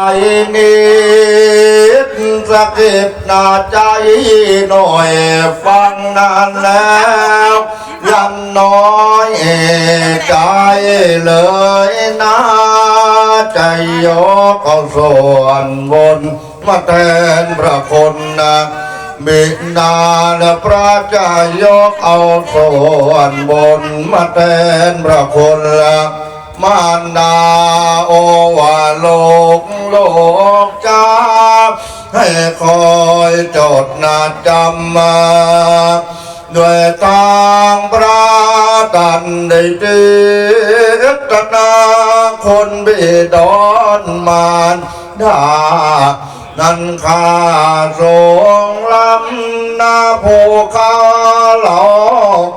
ไอ้นิดสักกิดหน้าใจหน่อยฟังนานแล้วยันน้อยใจเลยนะใจยกเอาส่วนบนมาแทนพระคนนะบิดาและพระเจยกเอาส่วนบนมาแทนพระคนละ มารดาโอวาโลกโลกจ้าให้คอยจดนาจำมาด้วยทางพระตันได้ดืตนาคนบิดอนมารดานั้นข้าทรงลำนาภูเขาเหลา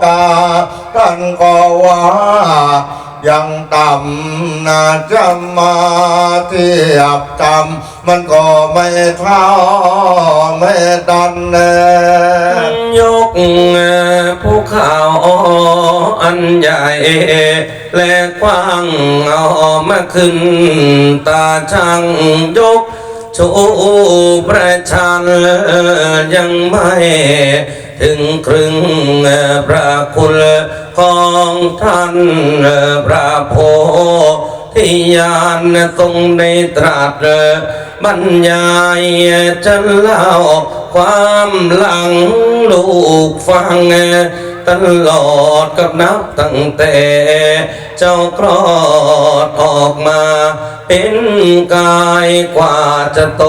กาท่านก็ว่า ยังต่ำนาจะมาเทียบจำมันก็ไม่เท่าไม่ดันแน่ยกภูเขาอันใหญ่และกว้างเอามาขึ้น ตาช่างยกชูประชันยังไม่ ถึงครึ่งพระคุณของท่านพระโพธิญาณทรงในตรัสบรรยายจะเล่าความหลังลูกฟังตลอดกับนับตั้งแต่เจ้าคลอดออกมา เป็นกายกว่าจะโต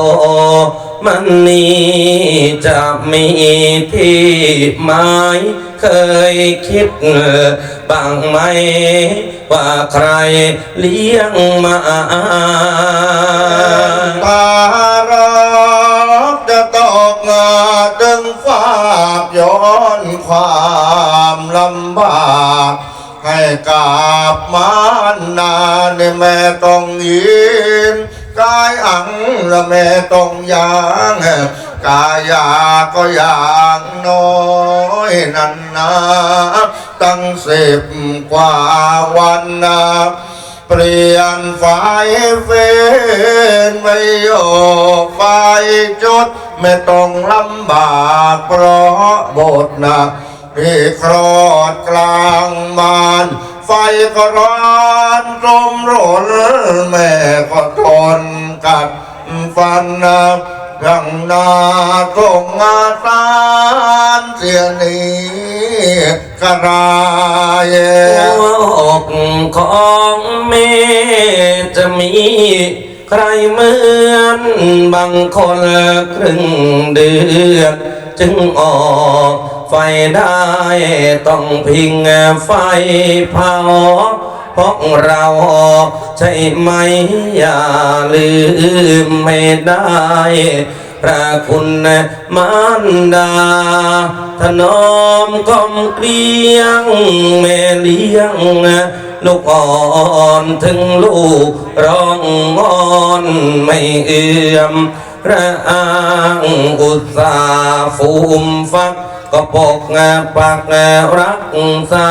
มันนี้จะมีที่หมายเคยคิดบ้างไหม ว่าใครเลี้ยงมาตารักจะตกงาดึงฝากย้อนความลำบากให้กาบมานนาในแม่ต้องยิน กายอังละแม่ต้องยางกายาก็อย่างน้อยนันนาตั้งสิบกว่าวันนะเปลี่ยนไฟเฟนไม่โยไฟจุดไม่ต้องลำบากเพราะบทนักพี่คลอดกลางมาน ไฟก็ร้อนรมร้นแม่ก็ทนกัดฟันนะยังนาตรงอาตานเสียนี้กระไรหัวอกของเมจะมีใครเหมือนบางคนครึ่งเดือนจึงออก ไฟได้ต้องพิงไฟเผาพราะเราใช่ไหมอย่าลืมไม่ได้พระคุณมารดา ถนอมกล่อมเกลียงแม่เลี้ยงลูกอ่อนถึงลูกร้องงอนไม่เอื้อมพระอ้างอุตสาฟูมฟัก ก็ปกปักรักษา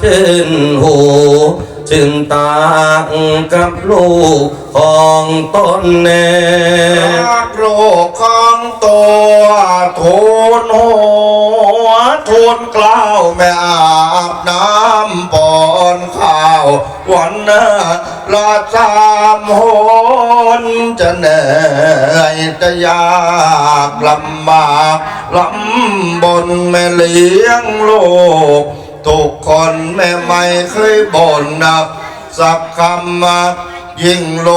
ชื่นหู ชื่นตากับลูกของตนแน่รักโลกของตัวทูลหัวทูลกล้าวแม่อาบน้ำปอนข้าว วันนาละสามหนจะเหนื่อยจะยากลำบากลำบนแม่เลี้ยงลูก ทุกคนแม่ไม่เคยบ่นนับ สักคำมายิ่งโล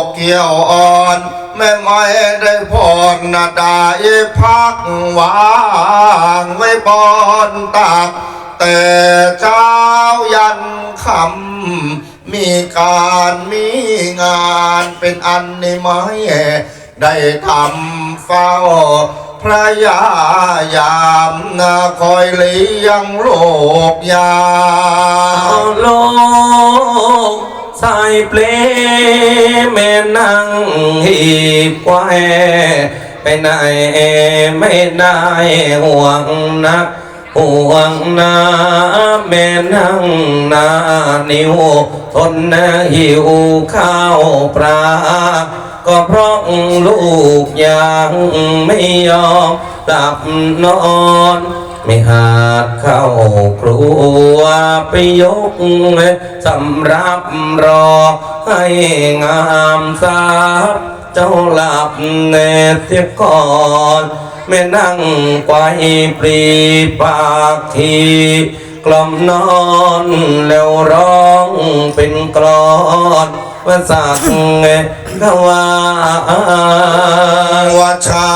กเกี่ยวอ่อน แม่ไม่ได้พรนาดาพักวางไว้บอนตักแต่เช้ายันคำมีการมีงานเป็นอันในไม้ได้ทำเฝ้า พระยายามนาคอยเลี้ยงโลกยาโลกใส่เปลแม่นั่งหีบคว้ไปไหนไม่ได้ห่วงนัก ห่วงนาแม่นั่งนานิวทนหิวข้าวปลาก็เพราะลูกยังไม่ยอมหลับนอนไม่หาดเข้าครัวไปยกสำรับรอให้งามทราบ เจ้าหลับแน่เสียก่อนแม่นั่งไกวปรีปากทีกล่อมนอนแล้วร้องเป็นกลอนว่าสักขวาว่าชา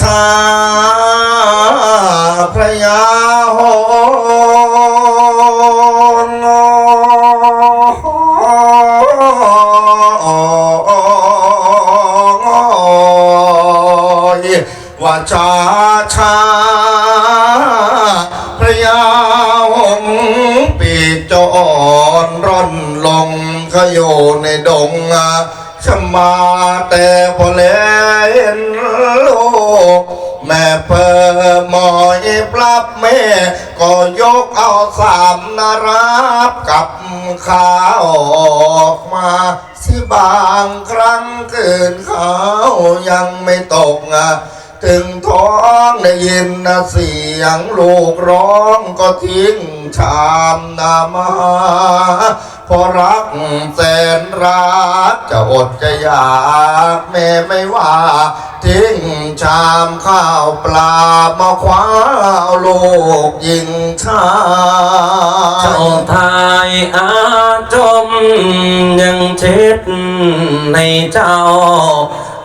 ชาพระยาโห ว่าชาชา พระยาหงปีจรร่อนลงขยโยในดงชมาแต่พอเห็นโลกแม่เพอหมอยปรับแม่ ก็ยกเอาสามนารับกับข้าออกมาสิบางครั้งคืนเขายังไม่ตกอะ ถึงท้องได้ยินนะเสียงลูกร้องก็ทิ้งชามนามาเพอรักแสนรักจะอดจะอยากแม่ไม่ว่า ทิ้งชามข้าวปลามาคว้าลูกยิงชาเจ้าทายอาจมยังเช็ดในเจ้า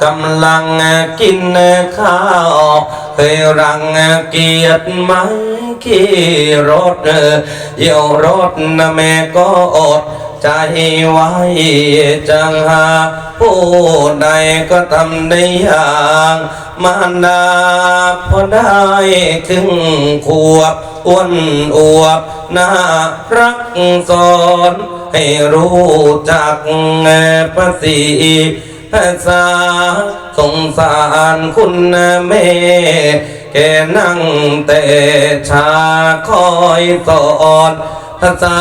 กำลังกินข้าวเคยรังเกียจไหมขี่รถเยี่ยวรถนะแม่ก็อดใจไว้จังหาผู้ใดก็ทำได้อย่างมารดาพอได้ครึ่งขวบอ้วนอวบน่ารักสอนให้รู้จักภาษี ภาสงสารคุณแม่แกนั่งแต่ชาคอยสอนภาษา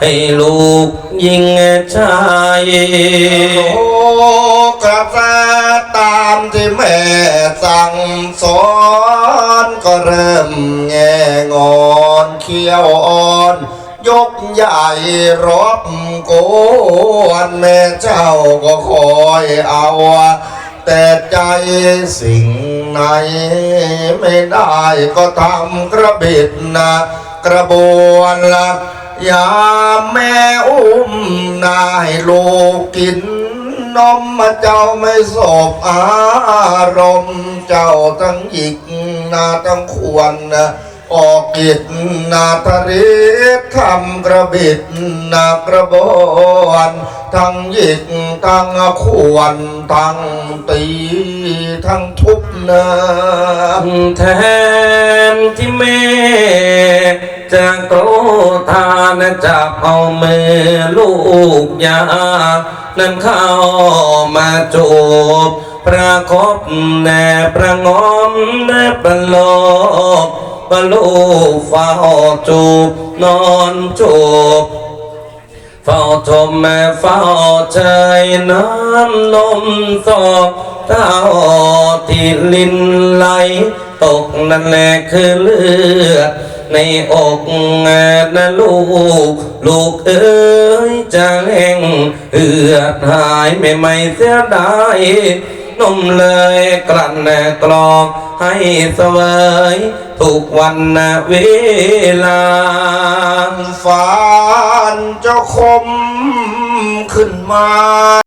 ให้ลูกยิงชายโอ้กระแสตามที่แม่สั่งสอนก็เริ่มแงงอนเขี้ยวอ่อน ยกใหญ่รบโกวนแม่เจ้าก็คอยเอา แต่ใจสิ่งไหนไม่ได้ก็ทำกระบิดนะกระบวนละยามแม่อุ้มนายลูกกินนมมาเจ้าไม่สบอารมณ์เจ้าทั้งหยิกนาทั้งควรนะ ออกกิจนาทริศทำกระบิดนากระบวนทั้งหยิกทั้งควรทั้งตีทั้งทุบนอแทนที่แม่จะโกรธานจับเอามือลูกยา นั้นเข้ามาจูบประคบแนบประงอมแนบประโลบว่า ลูกเฝ้าจูบนอนจูบเฝ้าชมแม่เฝ้าใจน้ำนมสอกเท้าที่ลินไหลตกนั่นแหละคือเลือดในอกนะลูก ลูกเอ้ยจะแห่งเอือดหายไม่ไม่เสียดาย นมเลยกลั่นกรองให้เสวยทุกวันเวลาฝานจะคมขึ้นมา